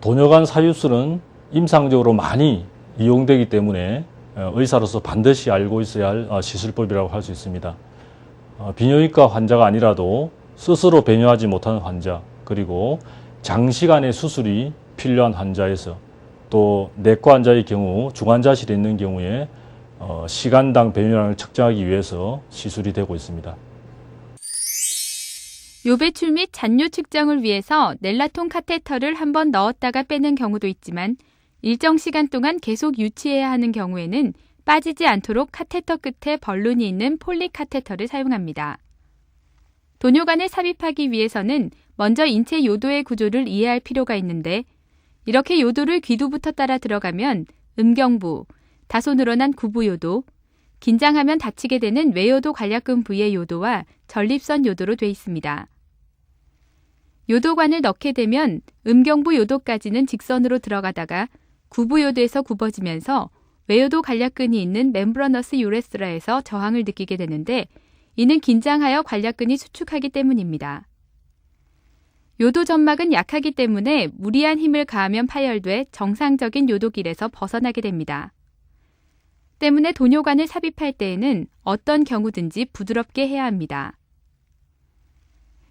도뇨관 사유술은 임상적으로 많이 이용되기 때문에 어, 의사로서 반드시 알고 있어야 할 어, 시술법이라고 할 수 있습니다. 어, 비뇨기과 환자가 아니라도 스스로 배뇨하지 못하는 환자 그리고 장시간의 수술이 필요한 환자에서 또 내과 환자의 경우 중환자실에 있는 경우에 어, 시간당 배뇨량을 측정하기 위해서 시술이 되고 있습니다. 요배출 및 잔뇨 측정을 위해서 넬라톤 카테터를 한번 넣었다가 빼는 경우도 있지만 일정 시간 동안 계속 유치해야 하는 경우에는 빠지지 않도록 카테터 끝에 벌룬이 있는 폴리 카테터를 사용합니다. 도뇨관을 삽입하기 위해서는 먼저 인체 요도의 구조를 이해할 필요가 있는데 이렇게 요도를 귀두부터 따라 들어가면 음경부, 다소 늘어난 구부요도, 긴장하면 다치게 되는 외요도 관략근 부위의 요도와 전립선 요도로 돼 있습니다. 요도관을 넣게 되면 음경부 요도까지는 직선으로 들어가다가 구부 요도에서 굽어지면서 외요도 관략근이 있는 멤브러너스 유레스라에서 저항을 느끼게 되는데 이는 긴장하여 관략근이 수축하기 때문입니다. 요도 점막은 약하기 때문에 무리한 힘을 가하면 파열돼 정상적인 요도길에서 벗어나게 됩니다. 때문에 도뇨관을 삽입할 때에는 어떤 경우든지 부드럽게 해야 합니다.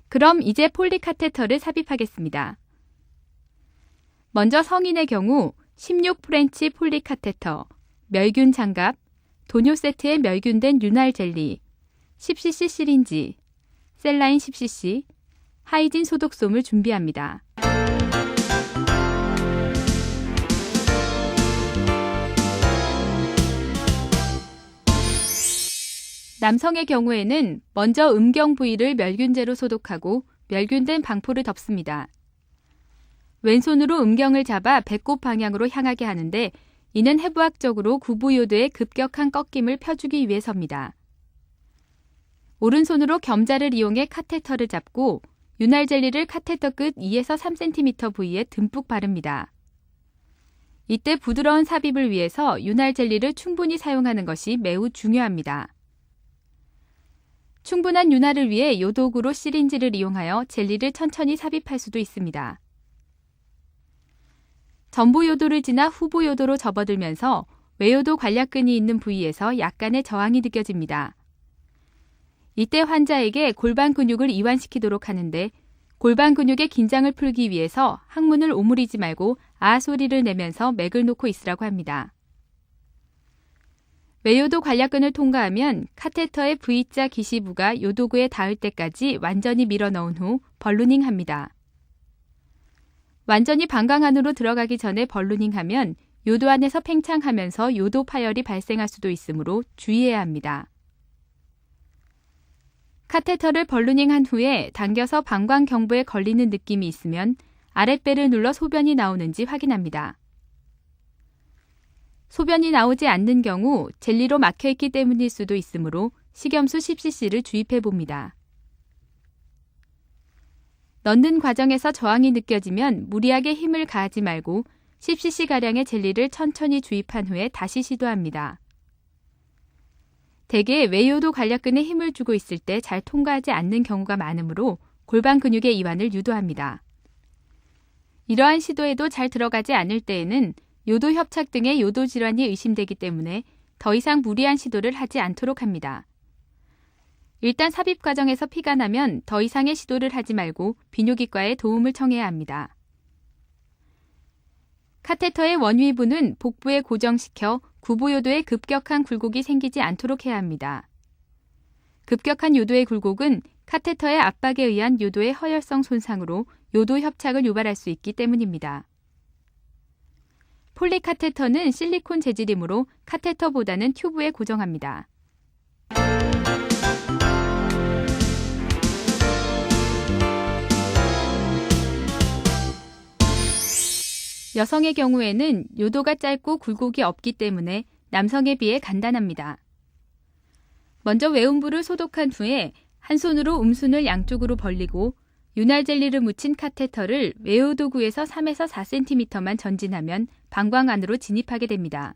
그럼 이제 폴리카테터를 삽입하겠습니다. 먼저 성인의 경우 16 프렌치 폴리카테터, 멸균 장갑, 도뇨 세트에 멸균된 윤활 젤리, 10cc 시린지, 셀라인 10cc, 하이진 소독솜을 준비합니다. 남성의 경우에는 먼저 음경 부위를 멸균제로 소독하고 멸균된 방포를 덮습니다. 왼손으로 음경을 잡아 배꼽 방향으로 향하게 하는데 이는 해부학적으로 구부요도의 급격한 꺾임을 펴주기 위해서입니다. 오른손으로 겸자를 이용해 카테터를 잡고 윤활 젤리를 카테터 끝 2에서 3cm 부위에 듬뿍 바릅니다. 이때 부드러운 삽입을 위해서 윤활 젤리를 충분히 사용하는 것이 매우 중요합니다. 충분한 윤활을 위해 요독으로 시린지를 이용하여 젤리를 천천히 삽입할 수도 있습니다. 전부 요도를 지나 후부 요도로 접어들면서 외요도 관략근이 있는 부위에서 약간의 저항이 느껴집니다. 이때 환자에게 골반 근육을 이완시키도록 하는데 골반 근육의 긴장을 풀기 위해서 항문을 오므리지 말고 아 소리를 내면서 맥을 놓고 있으라고 합니다. 외요도 관략근을 통과하면 카테터의 V자 기시부가 요도구에 닿을 때까지 완전히 밀어 넣은 후 벌루닝 합니다. 완전히 방광 안으로 들어가기 전에 벌루닝 하면 요도 안에서 팽창하면서 요도 파열이 발생할 수도 있으므로 주의해야 합니다. 카테터를 벌루닝 한 후에 당겨서 방광 경부에 걸리는 느낌이 있으면 아랫배를 눌러 소변이 나오는지 확인합니다. 소변이 나오지 않는 경우 젤리로 막혀 있기 때문일 수도 있으므로 식염수 10cc를 주입해 봅니다. 넣는 과정에서 저항이 느껴지면 무리하게 힘을 가하지 말고 10cc가량의 젤리를 천천히 주입한 후에 다시 시도합니다. 대개 외요도 관략근에 힘을 주고 있을 때 잘 통과하지 않는 경우가 많으므로 골반 근육의 이완을 유도합니다. 이러한 시도에도 잘 들어가지 않을 때에는 요도 협착 등의 요도 질환이 의심되기 때문에 더 이상 무리한 시도를 하지 않도록 합니다. 일단 삽입 과정에서 피가 나면 더 이상의 시도를 하지 말고 비뇨기과에 도움을 청해야 합니다. 카테터의 원위부는 복부에 고정시켜 구부요도에 급격한 굴곡이 생기지 않도록 해야 합니다. 급격한 요도의 굴곡은 카테터의 압박에 의한 요도의 허혈성 손상으로 요도 협착을 유발할 수 있기 때문입니다. 폴리카테터는 실리콘 재질이므로 카테터보다는 튜브에 고정합니다. 여성의 경우에는 요도가 짧고 굴곡이 없기 때문에 남성에 비해 간단합니다. 먼저 외음부를 소독한 후에 한 손으로 음순을 양쪽으로 벌리고 윤활 젤리를 묻힌 카테터를 외요도구에서 3에서 4cm만 전진하면 방광 안으로 진입하게 됩니다.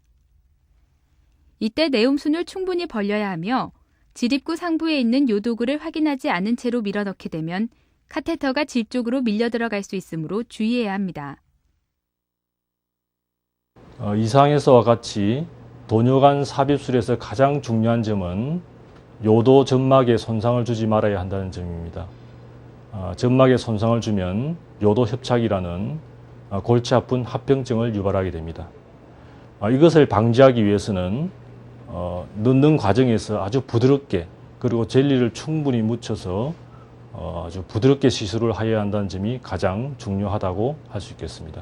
이때 내음순을 충분히 벌려야 하며 지립구 상부에 있는 요도구를 확인하지 않은 채로 밀어넣게 되면 카테터가 질 쪽으로 밀려 들어갈 수 있으므로 주의해야 합니다. 어, 이상에서와 같이 도뇨관 삽입술에서 가장 중요한 점은 요도 점막에 손상을 주지 말아야 한다는 점입니다. 아, 점막에 손상을 주면 요도 협착이라는 아, 골치 아픈 합병증을 유발하게 됩니다. 아, 이것을 방지하기 위해서는 어, 넣는 과정에서 아주 부드럽게 그리고 젤리를 충분히 묻혀서 어, 아주 부드럽게 시술을 하여야 한다는 점이 가장 중요하다고 할 수 있겠습니다.